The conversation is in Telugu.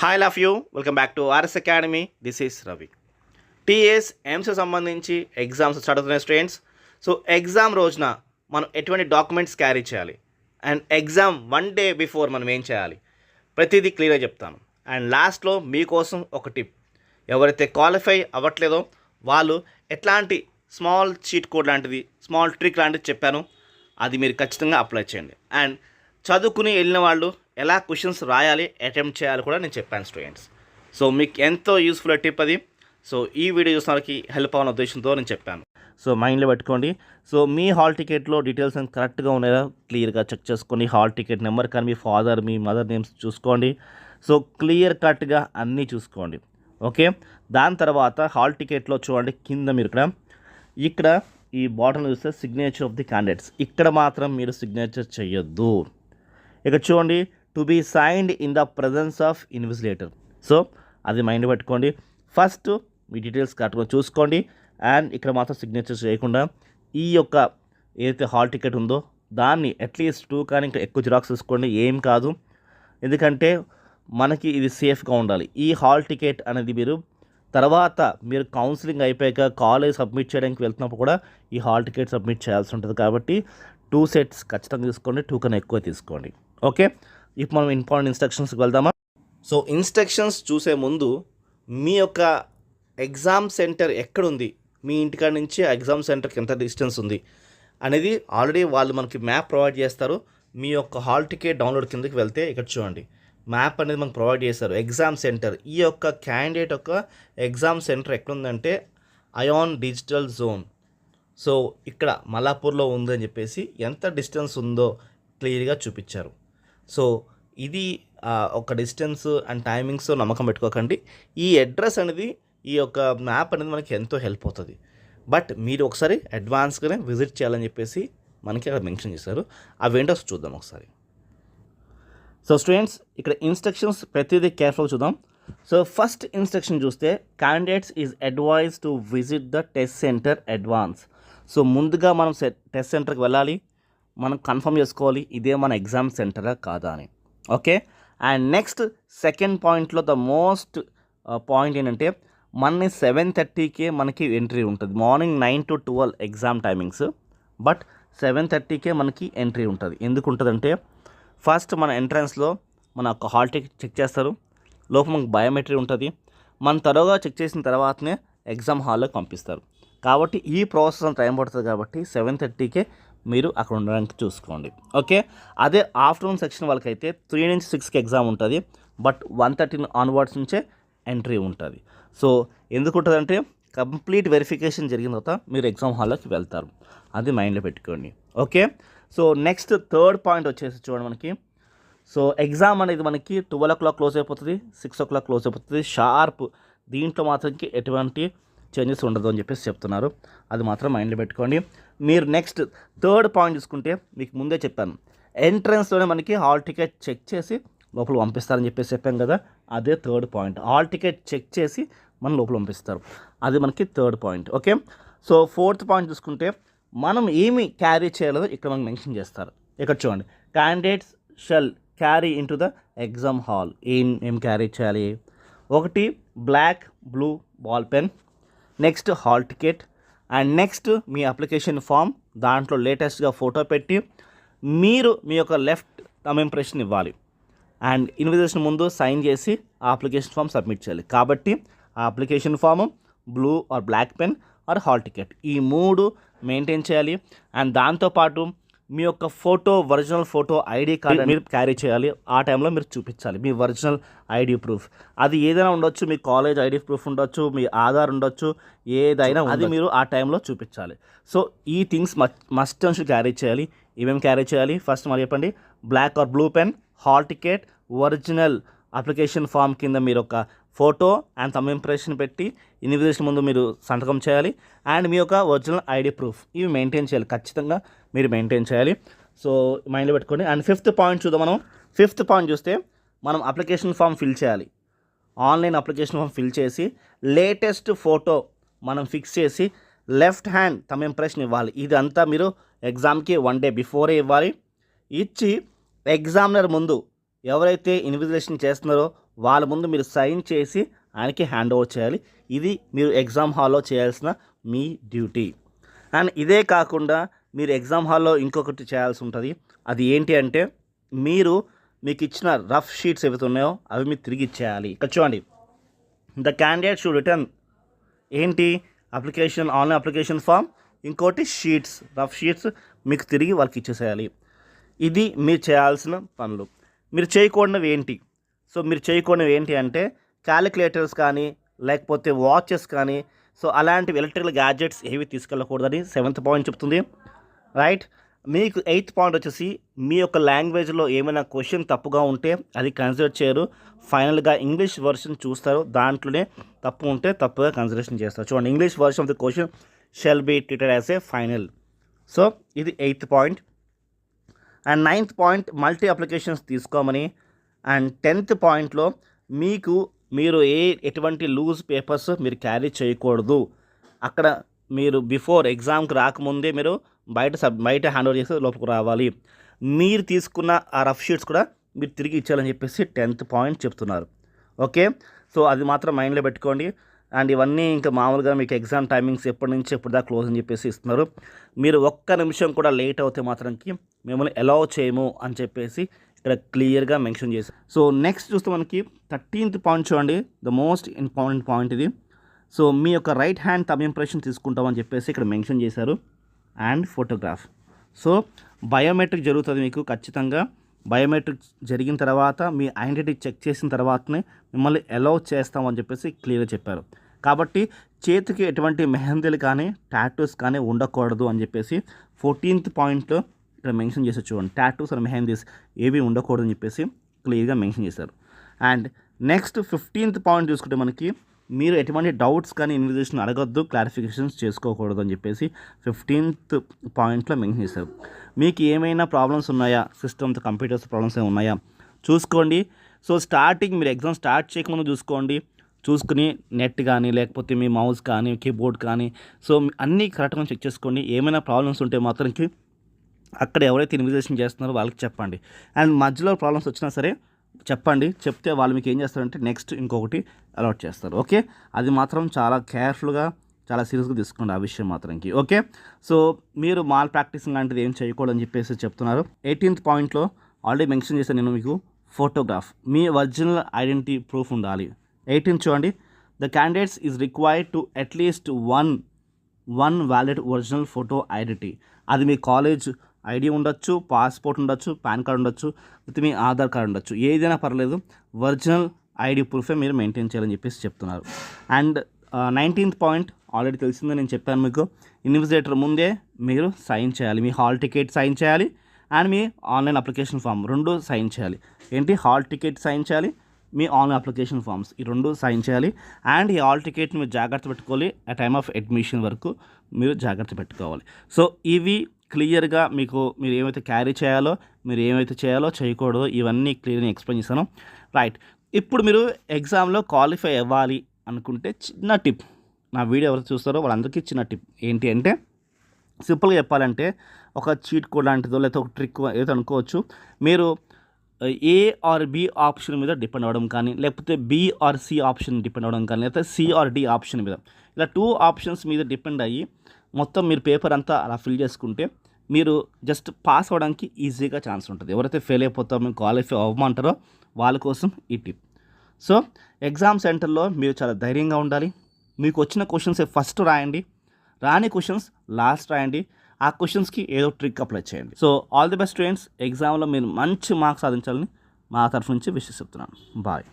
Hi love you welcome back to RS academy this is Ravi TS AIIMS సంబంధించి ఎగ్జామ్స్ స్టార్ట్ అవుతున్నాయి స్టూడెంట్స్ సో ఎగ్జామ్ రోజున మనం ఎటువంటి డాక్యుమెంట్స్ క్యారీ చేయాలి? And exam one day before మనం ఏం చేయాలి? ప్రతిదీ క్లియర్గా చెప్తాను. అండ్ లాస్ట్లో మీకోసం ఒక టిప్ ఎవరైతే క్వాలిఫై అవ్వట్లేదో వాళ్ళు ఎట్లాంటి స్మాల్ చీట్ కోడ్ లాంటిది స్మాల్ ట్రిక్ లాంటిది చెప్పాను అది మీరు ఖచ్చితంగా అప్లై చేయండి. అండ్ చదువుకుని వెళ్ళిన వాళ్ళు ఎలా క్వశ్చన్స్ రాయాలి అటెంప్ట్ చేయాలి కూడా నేను చెప్పాను స్టూడెంట్స్. సో మీకు ఎంతో యూస్ఫుల్ టిప్ అది. సో ఈ వీడియో చూసిన వాళ్ళకి హెల్ప్ అవ్వని ఉద్దేశంతో నేను చెప్పాను. సో మైండ్లో పెట్టుకోండి. సో మీ హాల్ టికెట్లో డీటెయిల్స్ అని కరెక్ట్గా ఉన్నాయా? క్లియర్గా చెక్ చేసుకోండి హాల్ టికెట్ నెంబర్ కానీ మీ ఫాదర్ మీ మదర్ నేమ్స్ చూసుకోండి. సో క్లియర్ కట్గా అన్నీ చూసుకోండి. ఓకే? దాని తర్వాత హాల్ టికెట్లో చూడండి కింద మీరు ఇక్కడ. ఇక్కడ ఈ బాటమ్ చూస్తే సిగ్నేచర్ ఆఫ్ ది క్యాండిడేట్స్ ఇక్కడ మాత్రం మీరు సిగ్నేచర్ చేయొద్దు. ఇక చూడండి to be signed in the presence of invigilator so అది మైండ్ పెట్టుకోండి. ఫస్ట్ మీ డీటెయిల్స్ కరెక్ట్గా చూసుకోండి. అండ్ ఇక్కడ మాత్రం సిగ్నేచర్స్ చేయకుండా ఈ యొక్క ఏదైతే హాల్ టికెట్ ఉందో దాన్ని అట్లీస్ట్ టూ కానీ ఇంకా ఎక్కువ జిరాక్స్ తీసుకోండి. ఏం కాదు. ఎందుకంటే మనకి ఇది సేఫ్గా ఉండాలి. ఈ హాల్ టికెట్ అనేది మీరు తర్వాత మీరు కౌన్సిలింగ్ అయిపోయాక కాలేజ్ సబ్మిట్ చేయడానికి వెళ్తున్నప్పుడు కూడా ఈ హాల్ టికెట్ సబ్మిట్ చేయాల్సి ఉంటుంది. కాబట్టి టూ సెట్స్ ఖచ్చితంగా తీసుకోండి. టూ కన్నా ఎక్కువ తీసుకోండి. ఓకే ఇప్పుడు మనం ఇంపార్టెంట్ ఇన్స్ట్రక్షన్స్కి వెళ్దామా? సో ఇన్స్ట్రక్షన్స్ చూసే ముందు మీ యొక్క ఎగ్జామ్ సెంటర్ ఎక్కడుంది? మీ ఇంటికాడ నుంచి ఆ ఎగ్జామ్ సెంటర్కి ఎంత డిస్టెన్స్ ఉంది? అనేది ఆల్రెడీ వాళ్ళు మనకి మ్యాప్ ప్రొవైడ్ చేస్తారు. మీ యొక్క హాల్ టికెట్ డౌన్లోడ్ కిందకి వెళ్తే ఇక్కడ చూడండి. మ్యాప్ అనేది మనకు ప్రొవైడ్ చేస్తారు. Exam centre. ఈ యొక్క క్యాండిడేట్ యొక్క ఎగ్జామ్ సెంటర్ ఎక్కడుందంటే అయాన్ డిజిటల్ జోన్. సో ఇక్కడ మలాపూర్లో ఉందని చెప్పేసి ఎంత డిస్టెన్స్ ఉందో క్లియర్గా చూపించారు. సో ఇది ఒక డిస్టెన్స్ అండ్ టైమింగ్స్ నమ్మకం పెట్టుకోకండి. ఈ అడ్రస్ అనేది ఈ యొక్క మ్యాప్ అనేది మనకి ఎంతో హెల్ప్ అవుతుంది. బట్ మీరు ఒకసారి అడ్వాన్స్గానే విజిట్ చేయాలని చెప్పేసి మనకి అక్కడ మెన్షన్ చేశారు. అవేంటో చూద్దాం ఒకసారి. సో స్టూడెంట్స్ ఇక్కడ ఇన్స్ట్రక్షన్స్ ప్రతిదీ కేర్ఫుల్గా చూద్దాం. సో ఫస్ట్ ఇన్స్ట్రక్షన్ చూస్తే candidates is advise to visit the test centre advance so ముందుగా మనం టెస్ట్ సెంటర్కి వెళ్ళాలి. మనం కన్ఫర్మ్ చేసుకోవాలి ఇదే మన ఎగ్జామ్ సెంటరా కాదా అని. ఓకే? అండ్ నెక్స్ట్ సెకండ్ పాయింట్లో ద మోస్ట్ పాయింట్ ఏంటంటే మనని సెవెన్ థర్టీకే మనకి ఎంట్రీ ఉంటుంది. Morning nine to twelve exam timings but seven థర్టీకే మనకి ఎంట్రీ ఉంటుంది. ఎందుకు ఉంటుందంటే ఫస్ట్ మన ఎంట్రన్స్లో మన యొక్క హాల్ టికెట్ చెక్ చేస్తారు. లోపల మనకు బయోమెట్రీ ఉంటుంది. మన త్వరగా చెక్ చేసిన తర్వాతనే ఎగ్జామ్ హాల్లోకి పంపిస్తారు. కాబట్టి ఈ ప్రాసెస్ అంత టైం పడుతుంది కాబట్టి సెవెన్ థర్టీకే మీరు అక్కడ ఉండడానికి చూసుకోండి. ఓకే? అదే ఆఫ్టర్నూన్ సెక్షన్ వాళ్ళకైతే త్రీ నుంచి సిక్స్కి ఎగ్జామ్ ఉంటుంది. బట్ వన్ థర్టీన్ ఆన్వర్డ్స్ నుంచే ఎంట్రీ ఉంటుంది. సో ఎందుకు ఉంటుందంటే కంప్లీట్ వెరిఫికేషన్ జరిగిన తర్వాత మీరు ఎగ్జామ్ హాల్లోకి వెళ్తారు. అది మైండ్లో పెట్టుకోండి. Okay? So next third point వచ్చేసి చూడండి మనకి. సో ఎగ్జామ్ అనేది మనకి ట్వెల్వ్ ఓ క్లాక్ క్లోజ్ అయిపోతుంది సిక్స్ ఓ క్లాక్ క్లోజ్ అయిపోతుంది షార్ప్. దీంట్లో మాత్రంకి ఎటువంటి చేంజెస్ ఉండదు అని చెప్పేసి చెప్తున్నారు. అది మాత్రం మైండ్లో పెట్టుకోండి. మీరు నెక్స్ట్ థర్డ్ పాయింట్ చూసుకుంటే మీకు ముందే చెప్పాను. ఎంట్రన్స్లోనే మనకి హాల్ టికెట్ చెక్ చేసి లోపల పంపిస్తారని చెప్పేసి చెప్పాను కదా అదే third point. Hall ticket check చేసి మన లోపల పంపిస్తారు. అది మనకి third point. Okay? So fourth point చూసుకుంటే మనం ఏమి క్యారీ చేయలేదో ఇక్కడ మనకి మెన్షన్ చేస్తారు. ఇక్కడ చూడండి. Candidates shall carry in to the exam hall ఏం ఏం క్యారీ చేయాలి? ఒకటి black blue ball pen next hall ticket and next me application form దాంట్లో లేటెస్ట్గా ఫోటో పెట్టి మీరు మీ యొక్క లెఫ్ట్ తమ ఇంప్రెషన్ ఇవ్వాలి. అండ్ ఇన్విటేషన్ ముందు సైన్ చేసి ఆ అప్లికేషన్ ఫామ్ సబ్మిట్ చేయాలి. కాబట్టి ఆ application form blue or black pen or hall ticket. ఈ మూడు మెయింటైన్ చేయాలి. అండ్ దాంతోపాటు మీ యొక్క photo original photo ID card మీరు క్యారీ చేయాలి. ఆ టైంలో మీరు చూపించాలి. మీ ఒరిజినల్ ఐడి ప్రూఫ్. అది ఏదైనా ఉండొచ్చు మీ కాలేజ్ ఐడి ప్రూఫ్ ఉండొచ్చు మీ ఆధార్ ఉండొచ్చు ఏదైనా అది మీరు ఆ టైంలో చూపించాలి. సో ఈ థింగ్స్ మస్ట్ అండ్ క్యారీ చేయాలి. ఏమేమి క్యారీ చేయాలి? ఫస్ట్ మరి చెప్పండి. Black or blue pen hall ticket original application form కింద మీరు ఒక ఫోటో అండ్ తమ్ ఇంప్రెషన్ పెట్టి ఇన్విటేషన్ ముందు మీరు సంతకం చేయాలి. అండ్ మీ యొక్క ఒరిజినల్ ఐడి ప్రూఫ్ ఇవి మెయింటైన్ చేయాలి. ఖచ్చితంగా మీరు మెయింటైన్ చేయాలి. సో మైండ్లో పెట్టుకోండి. అండ్ ఫిఫ్త్ పాయింట్ చూద్దాం మనం. ఫిఫ్త్ పాయింట్ చూస్తే మనం అప్లికేషన్ ఫామ్ ఫిల్ చేయాలి. ఆన్లైన్ అప్లికేషన్ ఫామ్ ఫిల్ చేసి లేటెస్ట్ ఫోటో మనం ఫిక్స్ చేసి లెఫ్ట్ హ్యాండ్ తమ ఇంప్రెషన్ ఇవ్వాలి. ఇదంతా మీరు ఎగ్జామ్కి వన్ డే బిఫోరే ఇవ్వాలి. ఇచ్చి ఎగ్జామినర్ ముందు ఎవరైతే ఇన్విజిలేషన్ చేస్తున్నారో వాళ్ళ ముందు మీరు సైన్ చేసి ఆయనకి హ్యాండ్ ఓవర్ చేయాలి. ఇది మీరు ఎగ్జామ్ హాల్లో చేయాల్సిన మీ డ్యూటీ అండ్ ఇదే కాకుండా మీరు ఎగ్జామ్ హాల్లో ఇంకొకటి చేయాల్సి ఉంటుంది. అది ఏంటి అంటే మీరు మీకు ఇచ్చిన రఫ్ షీట్స్ ఏవైతే ఉన్నాయో అవి మీరు తిరిగి ఇచ్చేయాలి. ఇక్కడ చూడండి. ద క్యాండిడేట్ షుడ్ రిటర్న్ ఏంటి? అప్లికేషన్ ఆన్లైన్ అప్లికేషన్ ఫామ్ ఇంకోటి షీట్స్ రఫ్ షీట్స్ మీకు తిరిగి వాళ్ళకి ఇచ్చేసేయాలి. ఇది మీరు చేయాల్సిన పనులు. మీరు చేయకూడనివి ఏంటి? సో మీరు చేయకూడనివి ఏంటి అంటే క్యాలిక్యులేటర్స్ కానీ లేకపోతే వాచెస్ కానీ సో అలాంటివి ఎలక్ట్రికల్ గ్యాడ్జెట్స్ ఏవి తీసుకెళ్ళకూడదని సెవెంత్ పాయింట్ చెప్తుంది. రైట్ మీకు ఎయిత్ పాయింట్ వచ్చేసి మీ యొక్క లాంగ్వేజ్లో ఏమైనా క్వశ్చన్ తప్పుగా ఉంటే అది కన్సిడర్ చేయరు. ఫైనల్గా ఇంగ్లీష్ వర్షన్ చూస్తారు. దాంట్లోనే తప్పు ఉంటే తప్పుగా కన్సిడరేషన్ చేస్తారు. చూడండి English version of the question shall be treated as a final so ఇది eighth point and ninth point multi applications తీసుకోమని అండ్ టెన్త్ పాయింట్లో మీకు మీరు ఏ ఎటువంటి లూజ్ పేపర్స్ మీరు క్యారీ చేయకూడదు. అక్కడ మీరు బిఫోర్ ఎగ్జామ్కి రాకముందే మీరు బయట సబ్ బయట హ్యాండ్ ఓవర్ చేసి లోపలికి రావాలి. మీరు తీసుకున్న ఆ రఫ్ షీట్స్ కూడా మీరు తిరిగి ఇచ్చారని చెప్పేసి టెన్త్ పాయింట్ చెప్తున్నారు. ఓకే సో అది మాత్రం మైండ్లో పెట్టుకోండి. అండ్ ఇవన్నీ ఇంకా మామూలుగా మీకు ఎగ్జామ్ టైమింగ్స్ ఎప్పటి నుంచి ఎప్పుడు దాకా క్లోజ్ అని చెప్పేసి ఇస్తున్నారు. మీరు ఒక్క నిమిషం కూడా లేట్ అవుతే మాత్రంకి మిమ్మల్ని అలౌ చేయము అని చెప్పేసి ఇక్కడ క్లియర్గా మెన్షన్ చేశారు. సో నెక్స్ట్ చూస్తే మనకి థర్టీన్త్ పాయింట్ చూడండి. ద మోస్ట్ ఇంపార్టెంట్ పాయింట్ ఇది. సో మీ యొక్క రైట్ హ్యాండ్ తమ్ ఇంప్రెషన్ తీసుకుంటామని చెప్పేసి ఇక్కడ మెన్షన్ చేశారు. And photograph. సో బయోమెట్రిక్ జరుగుతుంది మీకు ఖచ్చితంగా. బయోమెట్రిక్ జరిగిన తర్వాత మీ ఐడెంటిటీ చెక్ చేసిన తర్వాతనే మిమ్మల్ని అలౌ చేస్తామని చెప్పేసి క్లియర్గా చెప్పారు. కాబట్టి చేతికి ఎటువంటి మెహందీలు కానీ టాటూస్ కానీ ఉండకూడదు అని చెప్పేసి ఫోర్టీన్త్ పాయింట్లో ఇక్కడ మెన్షన్ చేసి చూడండి. టాటూస్ అండ్ మెహందీస్ ఏవి ఉండకూడదని చెప్పేసి క్లియర్గా మెన్షన్ చేశారు. అండ్ నెక్స్ట్ ఫిఫ్టీన్త్ పాయింట్ చూసుకుంటే మనకి మీరు ఎటువంటి డౌట్స్ కానీ ఇన్విటేషన్ అడగొద్దు క్లారిఫికేషన్స్ చేసుకోకూడదు అని చెప్పేసి ఫిఫ్టీన్త్ పాయింట్లో మెన్షన్ చేశారు. మీకు ఏమైనా ప్రాబ్లమ్స్ ఉన్నాయా? సిస్టమ్స్ కంప్యూటర్స్ ప్రాబ్లమ్స్ ఏమైనా ఉన్నాయా? చూసుకోండి. సో స్టార్టింగ్ మీరు ఎగ్జామ్ స్టార్ట్ చేయకముందు చూసుకోండి. చూసుకుని నెట్ కానీ లేకపోతే మీ మౌస్ కానీ కీబోర్డ్ కానీ సో అన్నీ కరెక్ట్గా చెక్ చేసుకోండి. ఏమైనా ప్రాబ్లమ్స్ ఉంటే మాత్రంకి అక్కడ ఎవరైతే ఇన్విజిలేషన్ చేస్తున్నారో వాళ్ళకి చెప్పండి. అండ్ మధ్యలో ప్రాబ్లమ్స్ వచ్చినా సరే చెప్పండి. చెప్తే వాళ్ళు మీకు ఏం చేస్తారంటే నెక్స్ట్ ఇంకొకటి అలాట్ చేస్తారు. ఓకే? అది మాత్రం చాలా కేర్ఫుల్గా చాలా సీరియస్గా తీసుకోండి ఆ విషయం మాత్రంకి ఓకే? సో మీరు మాల్ ప్రాక్టీసింగ్ లాంటిది ఏం చేయకూడదని చెప్పేసి చెప్తున్నారు. ఎయిటీన్త్ పాయింట్లో ఆల్రెడీ మెన్షన్ చేశాను నేను మీకు ఫోటోగ్రాఫ్ మీ ఒరిజినల్ ఐడెంటిటీ ప్రూఫ్ ఉండాలి. ఎయిటీన్త్ చూడండి. The candidates is required to at least one one valid original photo identity అది మీ కాలేజ్ ఐడి ఉండొచ్చు పాస్పోర్ట్ ఉండొచ్చు పాన్ కార్డ్ ఉండొచ్చు విత్ మీ ఆధార్ కార్డ్ ఉండొచ్చు. ఏదైనా పర్లేదు ఒరిజినల్ ఐడి ప్రూఫే మీరు మెయింటైన్ చేయాలని చెప్పేసి చెప్తున్నారు. అండ్ నైన్టీన్త్ పాయింట్ ఆల్రెడీ తెలిసిందే నేను చెప్పాను మీకు. ఇన్విజిలేటర్ ముందే మీరు సైన్ చేయాలి. మీ హాల్ టికెట్ సైన్ చేయాలి అండ్ మీ ఆన్లైన్ అప్లికేషన్ ఫామ్ రెండు సైన్ చేయాలి. ఏంటి? హాల్ టికెట్ సైన్ చేయాలి మీ ఆన్లైన్ అప్లికేషన్ ఫామ్స్ ఈ రెండు సైన్ చేయాలి అండ్ ఈ హాల్ టికెట్ని మీరు జాగ్రత్త పెట్టుకోవాలి. ఆ టైమ్ ఆఫ్ అడ్మిషన్ వరకు మీరు జాగ్రత్త పెట్టుకోవాలి. సో ఇవి క్లియర్గా మీకు మీరు ఏమైతే క్యారీ చేయాలో మీరు ఏమైతే చేయాలో చేయకూడదో. ఇవన్నీ క్లియర్గా ఎక్స్ప్లెయిన్ చేశాను రైట్. ఇప్పుడు మీరు ఎగ్జామ్లో క్వాలిఫై అవ్వాలి అనుకుంటే చిన్న టిప్. నా వీడియో ఎవరు చూస్తారో వాళ్ళందరికీ చిన్న టిప్. ఏంటి అంటే సింపుల్గా చెప్పాలంటే ఒక చీట్ కోడ్ లాంటిదో లేకపోతే ఒక ట్రిక్ ఏదో అనుకోవచ్చు మీరు ఏ ఆర్ బి ఆప్షన్ మీద డిపెండ్ అవ్వడం కానీ లేకపోతే B or C option depend అవ్వడం కానీ లేకపోతే సి ఆర్ డి ఆప్షన్ మీద. ఇలా టూ ఆప్షన్స్ మీద డిపెండ్ అయ్యి మొత్తం మీరు పేపర్ అంతా అలా ఫిల్ చేసుకుంటే మీరు జస్ట్ పాస్ అవ్వడానికి ఈజీగా ఛాన్స్ ఉంటుంది. ఎవరైతే ఫెయిల్ అయిపోతారో క్వాలిఫై అవ్వమంటారో వాళ్ళ కోసం ఈ టిప్ సో ఎగ్జామ్ సెంటర్లో మీరు చాలా ధైర్యంగా ఉండాలి. మీకు వచ్చిన క్వశ్చన్స్ ఫస్ట్ రాయండి. రాని క్వశ్చన్స్ లాస్ట్ రాయండి. ఆ క్వశ్చన్స్కి ఏదో ట్రిక్ అప్లై చేయండి. So all the best students ఎగ్జామ్లో మీరు మంచి మార్క్స్ సాధించాలని మా తరఫు నుంచి విషయం చెప్తున్నాను. బాయ్